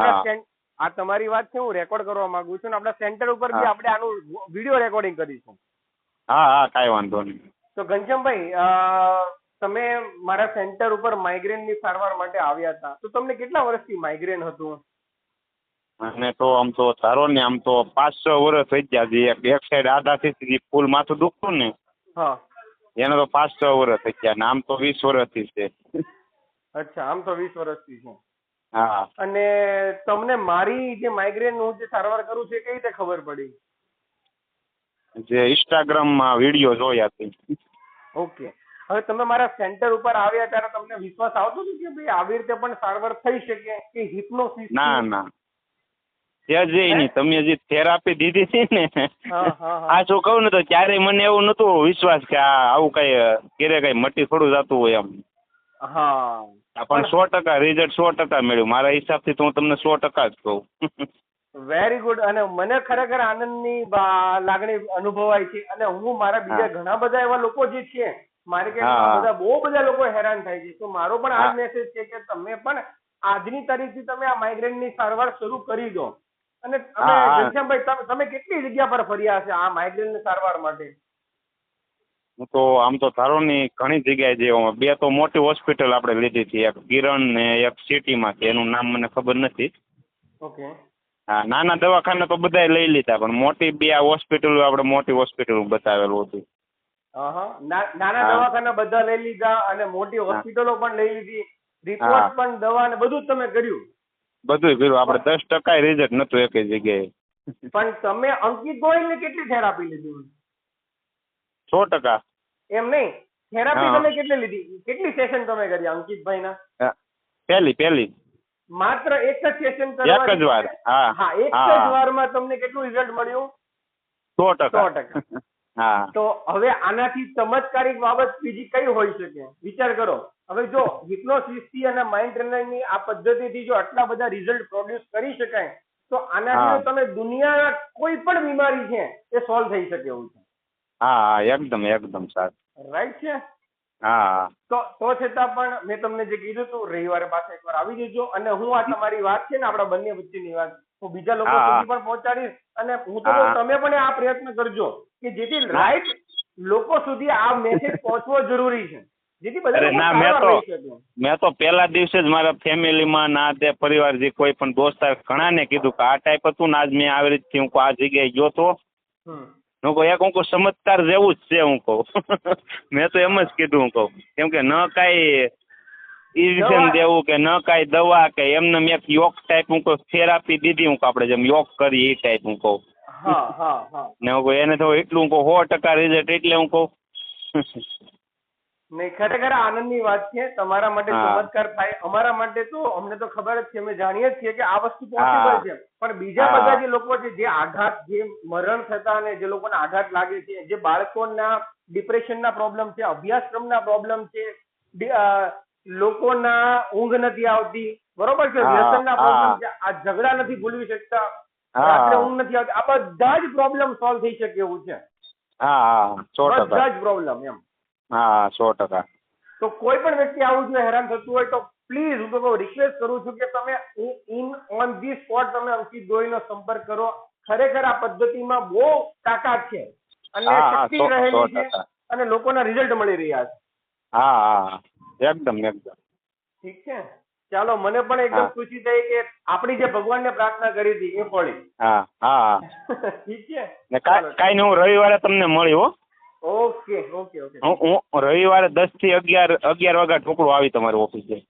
આ તમારી વાત છે હું રેકોર્ડ કરવા માંગુ છું ને આપણા સેન્ટર ઉપર બી આપણે આનું વીડિયો રેકોર્ડિંગ કરીશું. હા હા કાંઈ વાંધો નહીં. તો ઘનશ્યામભાઈ તમે મારા સેન્ટર ઉપર માઇગ્રેનની સારવાર માટે આવ્યા હતા. તો તમને કેટલા વર્ષથી માઇગ્રેન હતું? અને તો આમ તો ધારો ને આમ તો પાંચ છ વર્ષ થઈ ગયા છે. એક સાઈડ આધાથી ફૂલ માથું દુખતું ને. હા. એને તો પાંચ છ વર્ષ થઈ ગયા ને આમ તો વીસ વર્ષથી છે. અચ્છા આમ તો વીસ વર્ષથી છે. અને તમને મારી જે માઇગ્રેન હું જે સારવાર કરું છું એ કઈ રીતે ખબર પડી? જે ઇન્સ્ટાગ્રામમાં વીડિયો જોયા હતી ઓકે. હવે તમે મારા સેન્ટર ઉપર આવ્યા ત્યારે તમને વિશ્વાસ આવતો હતો કે ભાઈ આવી રીતે પણ સારવાર થઈ શકે કે હિપ્નોસિસ ના ના. જે જ નહીં. તમે જે થેરાપી દીધી હતી ને આ શું કહું ને તો ક્યારેય મને એવું નતું વિશ્વાસ કે આ આવું કઈ ક્યારે કઈ મટી થોડું જતું હોય એમ. હા. પણ સો ટકા રિઝલ્ટ સો ટકા મળ્યું. મારા હિસાબથી તો હું તમને સો ટકા જ કહું. વેરી ગુડ અને મને ખરેખર આનંદની લાગણી અનુભવાય છે. અને હું મારા બીજા ઘણા બધા એવા લોકો જે છે માર્કેટમાં કે બધા બહુ બધા લોકો હેરાન થાય છે. તો મારો પણ આ મેસેજ છે કે તમે પણ આજની તારીખથી તમે આ માઇગ્રેનની સારવાર શરૂ કરી દો. અને તમે. ઘનશ્યામભાઈ તમે કેટલી જગ્યા પર ફર્યા છે આ માઇગ્રેનની સારવાર માટે? હું તો આમ તો ધારો ની ઘણી જગ્યાએ જે બે તો મોટી હોસ્પિટલ આપણે લીધી હતી એક કિરણ ને એક સિટીમાં છે એનું નામ મને ખબર નથી. ઓકે. હા નાના દવાખાના તો બધાય લઈ લીધા પણ મોટી બે આ હોસ્પિટલ આપણે મોટી હોસ્પિટલ બતાવેલું હતું. નાના દવાખાના બધા લઈ લીધા અને મોટી હોસ્પિટલો પણ લઈ લીધી. રિપોર્ટ પણ દવા ને બધું તમે કર્યું. બધું કર્યું. આપણે દસ ટકા રિઝલ્ટ નતું એક જગ્યાએ. પણ તમે અંકિત ગોયલની કેટલી થેરાપી લીધી? સો ટકા. એમ નહીં? થેરાપી તમે કેટલી લીધી? કેટલી સેશન તમે કરી અંકિતભાઈના? ના પહેલી પહેલી. માત્ર એક જ સેશન એક જ વાર હા હા એક જ. વારમાં તમને કેટલું રિઝલ્ટ મળ્યું? 100 ટકા. 100 ટકા. હા. તો હવે આનાથી ચમત્કારિક બાબત બીજી કઈ હોઈ શકે? વિચાર કરો. હવે જો હિપ્નોસિસથી અને માઇન્ડ ટ્રેનરની આ પદ્ધતિથી જો આટલા બધા રિઝલ્ટ પ્રોડ્યુસ કરી શકાય તો આનાથી તમે દુનિયાના કોઈ પણ બીમારી છે એ સોલ્વ થઈ શકે એવું છે. હા હા એકદમ એકદમ સારું. રાઈટ છે? હા તો તો છતાં પણ મેં તમને જે કીધું હતું રવિવારે પાછા એકવાર આવી જજો. અને હું આ તમારી વાત છે ને આપણા બંને વચ્ચેની વાત હું બીજા લોકો. સુધી પણ પહોંચાડીશ. અને હું તો. તમે પણ આ પ્રયત્ન કરજો કે જેથી રાઈટ લોકો સુધી આ મેસેજ પહોંચવો જરૂરી છે. જેથી બધા ના, મેં તો- મેં તો પહેલા દિવસે જ મારા ફેમિલીમાં ના તે પરિવાર જે કોઈ પણ દોસ્તાર ઘણાને કીધું કે આ ટાઈપ હતું ને આજ મેં આવી રીતે હું આ જગ્યાએ ગયો તો. હું કહું એક હું કહું ચમત્કાર જેવું જ છે હું કહું. મેં તો એમ જ કીધું હું કહું. કેમ કે ન કાંઈ ઇન્જેક્શન દવા- કે ન કાંઈ દવા કે એમને મેં એક યોગ ટાઈપ હું કહું થેરાપી દીધી હું કહું આપણે જેમ યોગ કરીએ એ ટાઈપ હું કહું. ને હું કહું એને તો એટલું હું કહું સો ટકા રિઝલ્ટ એટલે હું કહું. નહીં ખરેખર આનંદની વાત છે. તમારા માટે. ચમત્કાર થાય. અમારા માટે તો અમને તો ખબર જ છે અમે જાણીએ જ છીએ કે આ વસ્તુ પોસિબલ છે. પણ બીજા બધા જે લોકો છે જે આઘાત જે મરણ થતા અને જે લોકોને આઘાત લાગે છે જે બાળકોના ડિપ્રેશનના પ્રોબ્લેમ છે અભ્યાસક્રમના પ્રોબ્લેમ છે લોકોના ઊંઘ નથી આવતી. બરોબર છે? વ્યસનના પ્રોબ્લેમ છે. આ ઝઘડા નથી ભૂલવી શકતા. રાત્રે ઊંઘ નથી આવતી. આ બધા જ પ્રોબ્લેમ સોલ્વ થઈ શકે એવું છે. હા હા બધા જ પ્રોબ્લેમ એમ. હા સો ટકા. તો કોઈ પણ વ્યક્તિ આવું જો હેરાન થતું હોય તો પ્લીઝ હું તો રિક્વેસ્ટ કરું છું કે તમે ઇન ઓન ધી સ્પોટ તમે અંકિત ગોહિલનો સંપર્ક કરો. ખરેખર આ પદ્ધતિમાં બહુ તાકાત છે અને શક્તિ રહેલી છે અને લોકોના રિઝલ્ટ મળી રહ્યા છે. હા હા એકદમ એકદમ. ઠીક છે? ચાલો મને પણ એકદમ ખુશી થઈ કે આપણી જે ભગવાનને પ્રાર્થના કરી હતી એ ફળી હા હા ઠીક છે? કાઈ નહીં હું રવિવારે તમને મળી હો. Okay okay okay. હું રવિવારે દસથી અગિયાર અગિયાર વાગ્યા ઢોકળું આવી તમારી ઓફિસે.